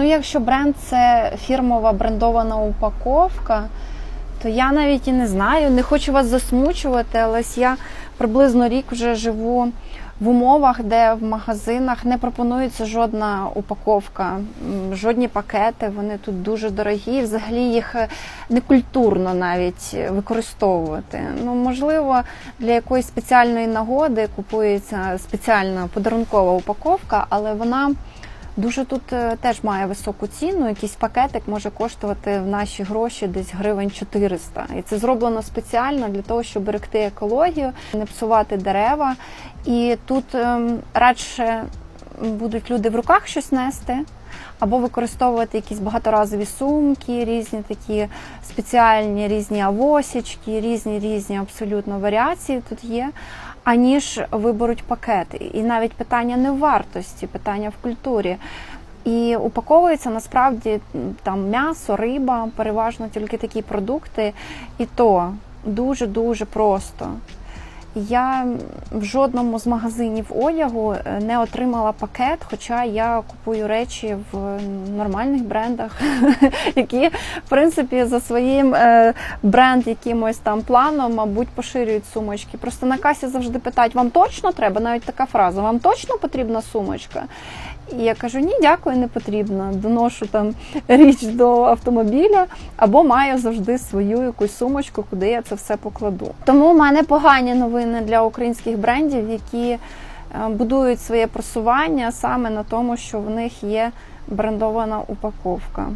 Ну, якщо бренд це фірмова брендована упаковка, то я навіть і не знаю, не хочу вас засмучувати, але я приблизно рік вже живу в умовах, де в магазинах не пропонується жодна упаковка, жодні пакети. Вони тут дуже дорогі. Взагалі їх е, некультурно навіть використовувати. Ну, можливо, для якоїсь спеціальної нагоди купується спеціальна подарункова упаковка, але вона. Дуже тут е, теж має високу ціну. Якийсь пакетик може коштувати в наші гроші десь гривень 400. І це зроблено спеціально для того, щоб берегти екологію, не псувати дерева. І тут ем, радше будуть люди в руках щось нести. Або використовувати якісь багаторазові сумки, різні такі спеціальні різні авосічки, різні різні абсолютно варіації тут є, аніж виберуть пакети. І навіть питання не вартості, питання в культурі. І упаковується насправді там м'ясо, риба, переважно тільки такі продукти, і то дуже дуже просто. Я в жодному з магазинів одягу е, не отримала пакет, хоча я купую речі в нормальних брендах, які в принципі за своїм е, бренд якимось там планом, мабуть, поширюють сумочки. Просто на касі завжди питають: вам точно треба? Навіть така фраза: вам точно потрібна сумочка? І я кажу, ні, дякую, не потрібно. Доношу там річ до автомобіля або маю завжди свою якусь сумочку, куди я це все покладу. Тому в мене погані новини для українських брендів, які е, будують своє просування саме на тому, що в них є брендована упаковка.